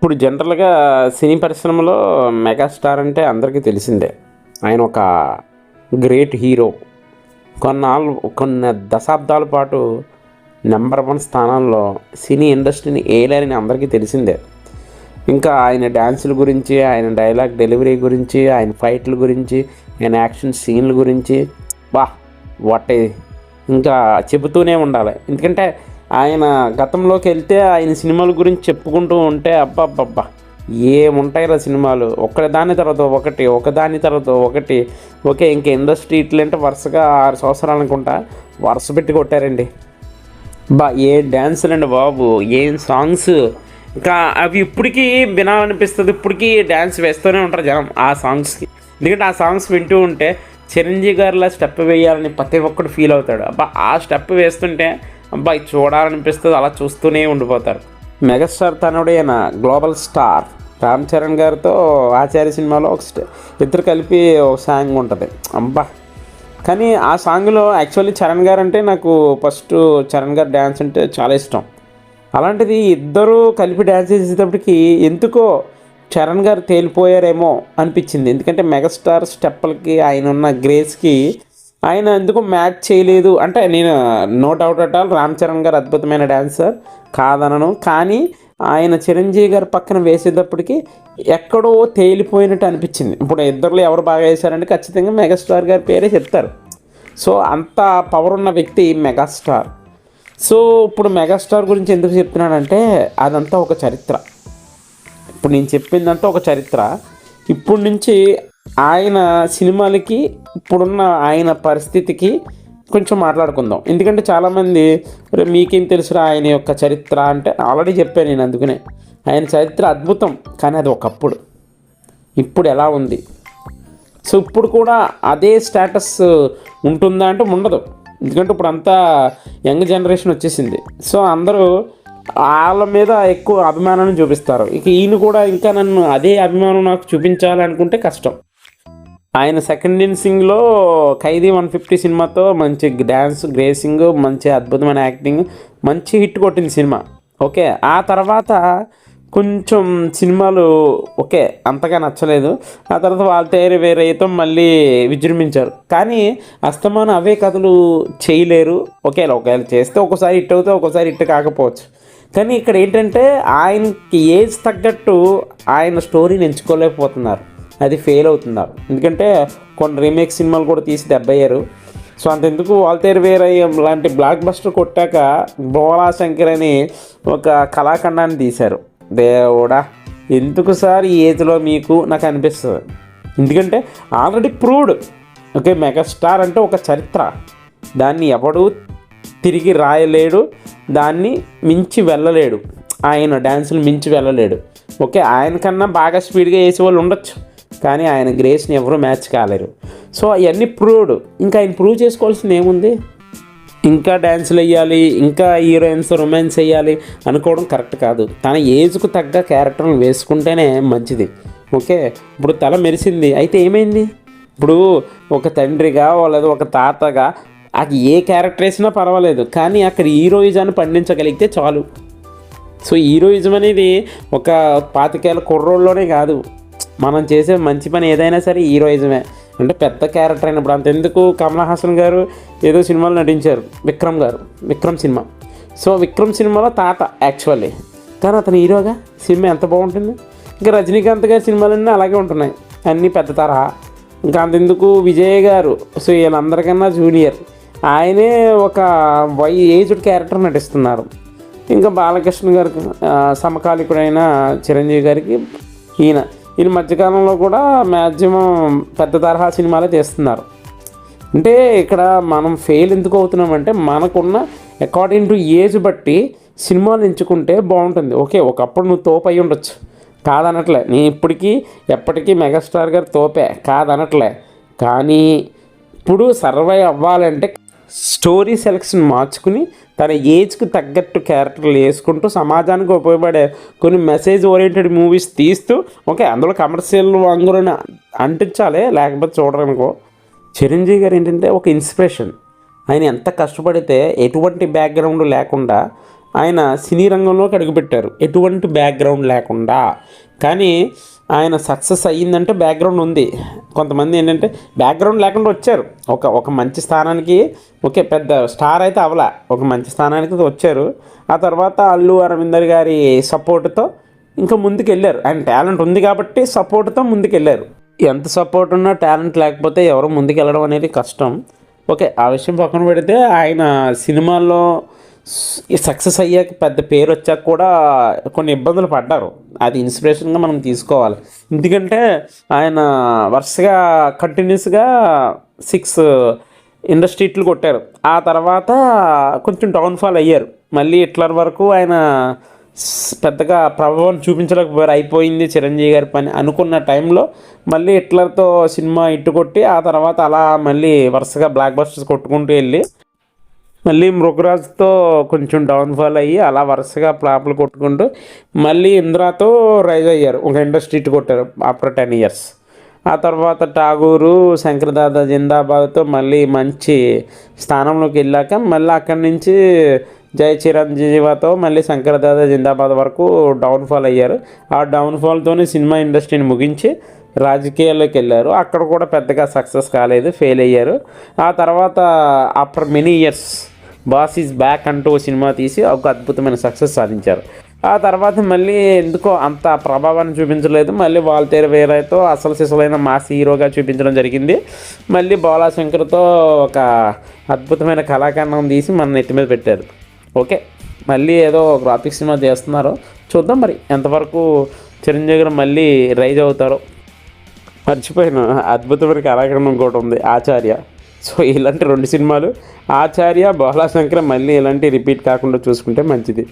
ఇప్పుడు జనరల్గా సినీ పరిశ్రమలో మెగాస్టార్ అంటే అందరికీ తెలిసిందే. ఆయన ఒక గ్రేట్ హీరో. కొన్నాళ్ళు కొన్ని దశాబ్దాల పాటు నెంబర్ వన్ స్థానంలో సినీ ఇండస్ట్రీని ఏలేరని అందరికీ తెలిసిందే. ఇంకా ఆయన డ్యాన్సుల గురించి ఆయన డైలాగ్ డెలివరీ గురించి ఆయన ఫైట్ల గురించి ఆయన యాక్షన్ సీన్ల గురించి వా వాట్ ఇంకా చెబుతూనే ఉండాలి. ఎందుకంటే ఆయన గతంలోకి వెళ్తే ఆయన సినిమాల గురించి చెప్పుకుంటూ ఉంటే అబ్బాబ్బబ్బా ఏముంటాయిరా సినిమాలు? ఒకదాని తర్వాత ఒకటి ఒకదాని తర్వాత ఒకటి. ఓకే ఇంక ఇండస్ట్రీ ఇట్లంటే వరుసగా ఆరు సంవత్సరాలు అనుకుంటా. వరుస పెట్టి కొట్టారండి. బా ఏ డ్యాన్సులండి బాబు ఏం సాంగ్స్? ఇంకా అవి ఇప్పటికీ వినాలనిపిస్తుంది ఇప్పటికీ డ్యాన్స్ వేస్తూనే ఉంటారు జనం ఆ సాంగ్స్కి. ఎందుకంటే ఆ సాంగ్స్ వింటూ ఉంటే చిరంజీవి గారిలా స్టెప్ వేయాలని ప్రతి ఒక్కడు ఫీల్ అవుతాడు. అబ్బా ఆ స్టెప్ వేస్తుంటే అబ్బా చూడాలనిపిస్తుంది అలా చూస్తూనే ఉండిపోతారు. మెగాస్టార్ తనుడైన గ్లోబల్ స్టార్ రామ్ చరణ్ గారితో ఆచార్య సినిమాలో ఒక ఇద్దరు కలిపి ఒక సాంగ్ ఉంటుంది. అబ్బా. కానీ ఆ సాంగ్లో యాక్చువల్లీ చరణ్ గారు అంటే నాకు ఫస్ట్ చరణ్ గారు డ్యాన్స్ అంటే చాలా ఇష్టం. అలాంటిది ఇద్దరు కలిపి డ్యాన్స్ చేసేటప్పటికి ఎందుకో చరణ్ గారు తేలిపోయారేమో అనిపించింది. ఎందుకంటే మెగాస్టార్ స్టెప్పులకి ఆయన ఉన్న గ్రేస్కి ఆయన ఎందుకు మ్యాచ్ చేయలేదు? అంటే నేను no doubt at all Ram Charan garu అద్భుతమైన డాన్సర్ కాదనను. కానీ ఆయన చిరంజీవి గారి పక్కన వేసేటప్పటికి ఎక్కడో తేలిపోయినట్టు అనిపించింది. ఇప్పుడు ఇద్దరులో ఎవరు బాగా వేశారంటే ఖచ్చితంగా మెగాస్టార్ గారి పేరే చెప్తారు. సో అంత పవర్ ఉన్న వ్యక్తి మెగాస్టార్. సో ఇప్పుడు మెగాస్టార్ గురించి ఎందుకు చెప్తున్నాడంటే అదంతా ఒక చరిత్ర. ఇప్పుడు నేను చెప్పిందంటే ఒక చరిత్ర. ఇప్పుడు నుంచి ఆయన సినిమాలకి ఇప్పుడున్న ఆయన పరిస్థితికి కొంచెం మాట్లాడుకుందాం. ఎందుకంటే చాలామంది మీకేం తెలుసురా ఆయన యొక్క చరిత్ర? అంటే ఆల్రెడీ చెప్పాను నేను అందుకనే. ఆయన చరిత్ర అద్భుతం కానీ అది ఒకప్పుడు. ఇప్పుడు ఎలా ఉంది? సో ఇప్పుడు కూడా అదే స్టేటస్ ఉంటుందా అంటే ఉండదు. ఎందుకంటే ఇప్పుడు అంతా యంగ్ జనరేషన్ వచ్చేసింది. సో అందరూ వాళ్ళ మీద ఎక్కువ అభిమానాన్ని చూపిస్తారు. ఇక ఈయన కూడా ఇంకా నన్ను అదే అభిమానం నాకు చూపించాలనుకుంటే కష్టం. ఆయన సెకండ్ ఇన్సింగ్లో ఖైదీ వన్ ఫిఫ్టీ సినిమాతో మంచి డ్యాన్స్ గ్రేసింగ్ మంచి అద్భుతమైన యాక్టింగ్ మంచి హిట్ కొట్టింది సినిమా. ఓకే ఆ తర్వాత కొంచెం సినిమాలు ఓకే అంతగా నచ్చలేదు. ఆ తర్వాత వాళ్ళ తయారీ వేరేతో మళ్ళీ విజృంభించారు. కానీ అస్తమానం అవే కథలు చేయలేరు. ఒకేలా ఒకవేళ చేస్తే ఒకసారి హిట్ అవుతే ఒకసారి హిట్ కాకపోవచ్చు. కానీ ఇక్కడ ఏంటంటే ఆయనకి ఏజ్ తగ్గట్టు ఆయన స్టోరీని ఎంచుకోలేకపోతున్నారు. అది ఫెయిల్ అవుతున్నారు. ఎందుకంటే కొన్ని రీమేక్ సినిమాలు కూడా తీసి దెబ్బయ్యారు సో అంతెందుకు వాల్తేరు వేరయ్య లాంటి బ్లాక్ బస్టర్ కొట్టాక బోలా శంకర్ అని ఒక కళాఖండాన్ని తీశారు. దేవుడా ఎందుకు సార్ ఈ ఏజ్లో మీకు నాకు అనిపిస్తుంది? ఎందుకంటే ఆల్రెడీ ప్రూవ్డ్ ఓకే మెగాస్టార్ అంటే ఒక చరిత్ర. దాన్ని ఎవడు తిరిగి రాయలేడు. దాన్ని మించి వెళ్ళలేడు. ఆయన డ్యాన్సులు మించి వెళ్ళలేడు. ఓకే ఆయన కన్నా బాగా స్పీడ్గా వేసే వాళ్ళు ఉండొచ్చు కానీ ఆయన గ్రేస్ని ఎవరూ మ్యాచ్ కాలేరు. సో అవన్నీ ప్రూవ్డ్. ఇంకా ఆయన ప్రూవ్ చేసుకోవాల్సింది ఏముంది? ఇంకా డ్యాన్సులు వేయాలి ఇంకా హీరోయిన్స్ రొమాన్స్ వేయాలి అనుకోవడం కరెక్ట్ కాదు. తన ఏజ్కు తగ్గ క్యారెక్టర్ని వేసుకుంటేనే మంచిది. ఓకే ఇప్పుడు తల మెరిసింది. అయితే ఏమైంది? ఇప్పుడు ఒక తండ్రిగా లేదా ఒక తాతగా అది ఏ క్యారెక్టర్ వేసినా పర్వాలేదు కానీ అక్కడ హీరోయిజాన్ని పండించగలిగితే చాలు. సో హీరోయిజం అనేది ఒక పాతికేళ్ళ కుర్రోళ్ళలోనే కాదు. మనం చేసే మంచి పని ఏదైనా సరే హీరోయిజమే అంటే పెద్ద క్యారెక్టర్ అయినప్పుడు అంతెందుకు కమల్ హాసన్ గారు ఏదో సినిమాలు నటించారు విక్రమ్ గారు విక్రమ్ సినిమా. సో విక్రమ్ సినిమాలో తాత యాక్చువల్లీ కానీ అతను హీరోగా సినిమా ఎంత బాగుంటుంది? ఇంకా రజనీకాంత్ గారి సినిమాలన్నీ అలాగే ఉంటున్నాయి. అన్నీ పెద్ద తరహా. ఇంకా అంతెందుకు విజయ్ గారు సో వీళ్ళందరికన్నా జూనియర్ ఆయనే ఒక వై ఏజ్డ్ క్యారెక్టర్ నటిస్తున్నారు. ఇంకా బాలకృష్ణ గారికి సమకాలికుడైన చిరంజీవి గారికి ఈయన. ఈయన మధ్యకాలంలో కూడా మ్యాక్సిమం పెద్ద తరహా సినిమాలే తీస్తున్నారు. అంటే ఇక్కడ మనం ఫెయిల్ ఎందుకు అవుతున్నామంటే మనకున్న అకార్డింగ్ టు ఏజ్ బట్టి సినిమాలు ఎంచుకుంటే బాగుంటుంది. ఓకే ఒకప్పుడు నువ్వు తోపు అయి ఉండొచ్చు. కాదనట్లే. నేను ఇప్పటికీ ఎప్పటికీ మెగాస్టార్ గారు తోపే. కాదనట్లే. కానీ ఇప్పుడు సర్వైవ్ అవ్వాలంటే స్టోరీ సెలెక్షన్ మార్చుకుని తన ఏజ్కి తగ్గట్టు క్యారెక్టర్లు వేసుకుంటూ సమాజానికి ఉపయోగపడే కొన్ని మెసేజ్ ఓరియంటెడ్ మూవీస్ తీస్తూ ఓకే అందులో కమర్షియల్ వంగులను అంటించాలి లేకపోతే చూడరనుకో. చిరంజీవి గారు ఏంటంటే ఒక ఇన్స్పిరేషన్. ఆయన ఎంత కష్టపడితే ఎటువంటి బ్యాక్గ్రౌండ్ లేకుండా ఆయన సినీ రంగంలోకి అడుగుపెట్టారు. ఎటువంటి బ్యాక్గ్రౌండ్ లేకుండా. కానీ ఆయన సక్సెస్ అయ్యిందంటే బ్యాక్గ్రౌండ్ ఉంది. కొంతమంది ఏంటంటే బ్యాక్గ్రౌండ్ లేకుండా వచ్చారు. ఒక ఒక మంచి స్థానానికి ఓకే పెద్ద స్టార్ అయితే అవలా. ఒక మంచి స్థానానికి వచ్చారు. ఆ తర్వాత అల్లు అరవిందర్ గారి సపోర్ట్తో ఇంకా ముందుకెళ్ళారు. ఆయన టాలెంట్ ఉంది కాబట్టి సపోర్ట్తో ముందుకెళ్ళారు. ఎంత సపోర్ట్ ఉన్నా టాలెంట్ లేకపోతే ఎవరు ముందుకెళ్ళడం అనేది కష్టం. ఓకే ఆ విషయం పక్కన పెడితే ఆయన సినిమాల్లో సక్సెస్ అయ్యాక పెద్ద పేరు వచ్చాక కూడా కొన్ని ఇబ్బందులు పడ్డారు. అది ఇన్స్పిరేషన్గా మనం తీసుకోవాలి. ఎందుకంటే ఆయన వరుసగా కంటిన్యూస్గా సిక్స్ ఇండస్ట్రీట్లు కొట్టారు. ఆ తర్వాత కొంచెం డౌన్ఫాల్ అయ్యారు. మళ్ళీ హిట్లర్ వరకు ఆయన పెద్దగా ప్రభావం చూపించలేకపోయారు. అయిపోయింది చిరంజీవి గారి పని అనుకున్న టైంలో మళ్ళీ హిట్లర్తో సినిమా ఇట్టు కొట్టి ఆ తర్వాత అలా మళ్ళీ వరుసగా బ్లాక్ బస్టర్స్ కొట్టుకుంటూ వెళ్ళి మళ్ళీ మృగరాజుతో కొంచెం డౌన్ఫాల్ అయ్యి అలా వరుసగా ప్లాపులు కొట్టుకుంటూ మళ్ళీ ఇంద్రాతో రైజ్ అయ్యారు. ఒక ఇండస్ట్రీ ఇటు కొట్టారు ఆఫ్టర్ టెన్ ఇయర్స్ ఆ తర్వాత ఠాగూరు శంకరదాద జిందాబాద్తో మళ్ళీ మంచి స్థానంలోకి వెళ్ళాక మళ్ళీ అక్కడి నుంచి జై చిరంజీవితో మళ్ళీ శంకరదాద జిందాబాద్ వరకు డౌన్ఫాల్ అయ్యారు. ఆ డౌన్ఫాల్తోనే సినిమా ఇండస్ట్రీని ముగించి రాజకీయాల్లోకి వెళ్ళారు. అక్కడ కూడా పెద్దగా సక్సెస్ కాలేదు ఫెయిల్ అయ్యారు. ఆ తర్వాత after many years boss is back అంటూ సినిమా తీసి ఒక అద్భుతమైన సక్సెస్ సాధించారు. ఆ తర్వాత మళ్ళీ ఎందుకో అంత ప్రభావాన్ని చూపించలేదు. మళ్ళీ వాల్తేరు వేరేతో అసలు సిసలైన మాస్ హీరోగా చూపించడం జరిగింది. మళ్ళీ బాలాశంకర్తో ఒక అద్భుతమైన కళాఖండం తీసి మన నెత్తి మీద పెట్టారు. ఓకే మళ్ళీ ఏదో గ్రాఫిక్ సినిమా చేస్తున్నారు. చూద్దాం మరి ఎంతవరకు చిరంజీవి గారు మళ్ళీ రైజ్ అవుతారో. మర్చిపోయాను. అద్భుతమైన కళాఖండం కూడా ఉంది. ఆచార్య. సో ఇలాంటి రెండు సినిమాలు ఆచార్య బాలాశంకర్ మళ్ళీ ఇలాంటి రిపీట్ కాకుండా చూసుకుంటే మంచిది.